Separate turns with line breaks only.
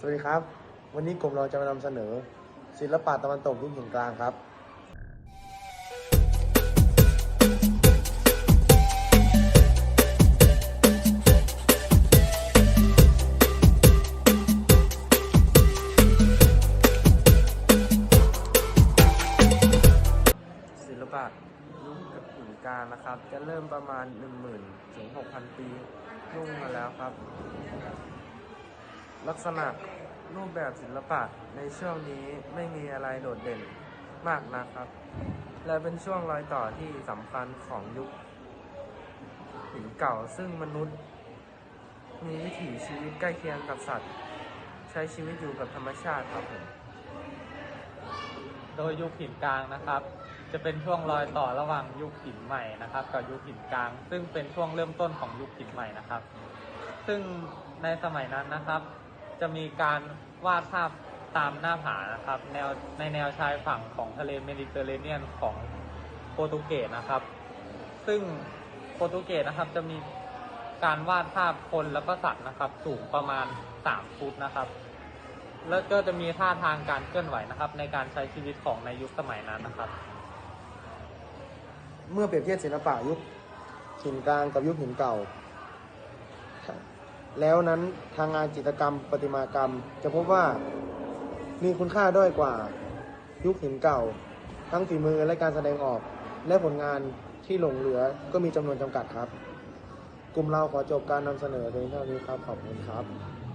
สวัสดีครับ วันนี้กลุ่มเราจะมานำเสนอ ศิลปะตะวันตกยุคหินกลางครับ
ศิลปะยุคหินกลางนะครับ จะเริ่มประมาณ 10,000ถึง6,000 ปีรุ่งมาแล้วครับ ลักษณะรูปแบบศิลปะในช่วงนี้ไม่มีอะไรโดดเด่นมากนะครับ และเป็นช่วงรอยต่อที่สำคัญของยุคหินเก่าซึ่งมนุษย์ มีวิถีชีวิตใกล้เคียงกับสัตว์ ใช้ชีวิตอยู่กับธรรมชาติครับผม
โดยยุคหินกลางนะครับ จะเป็นช่วงรอยต่อระหว่างยุคหินใหม่นะครับ กับยุคหินกลาง ซึ่งเป็นช่วงเริ่มต้นของยุคหินใหม่นะครับ ซึ่งในสมัยนั้นนะครับ จะมีการวาดภาพตามหน้าผานะครับ แนวในแนวชายฝั่งของทะเลเมดิเตอร์เรเนียนของโปรตุเกสนะครับ ซึ่งโปรตุเกสนะครับจะมีการวาดภาพคนแล้วก็สัตว์นะครับ สูงประมาณ 3 ฟุตนะครับ แล้วก็จะมีท่าทางการเคลื่อนไหวนะครับ ในการใช้ชีวิตของในยุคสมัยนั้นนะครับ
เมื่อเปรียบเทียบศิลปะยุคหินกลางกับยุคหินเก่า แล้วนั้นทางงานจิตรกรรมประติมากรรม จะพบว่ามีคุณค่าด้อยกว่ายุคหินเก่า ทั้งฝีมือและการแสดงออก และผลงานที่หลงเหลือก็มีจำนวนจำกัดครับ กลุ่มเราขอจบการนำเสนอเพียงเท่านี้ครับ ขอบคุณครับ